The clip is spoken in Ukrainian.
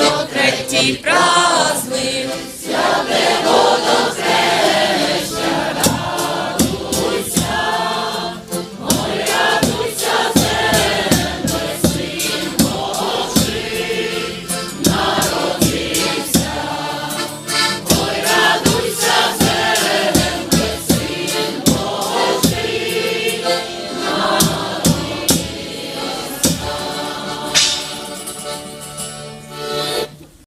що третій праздник святе.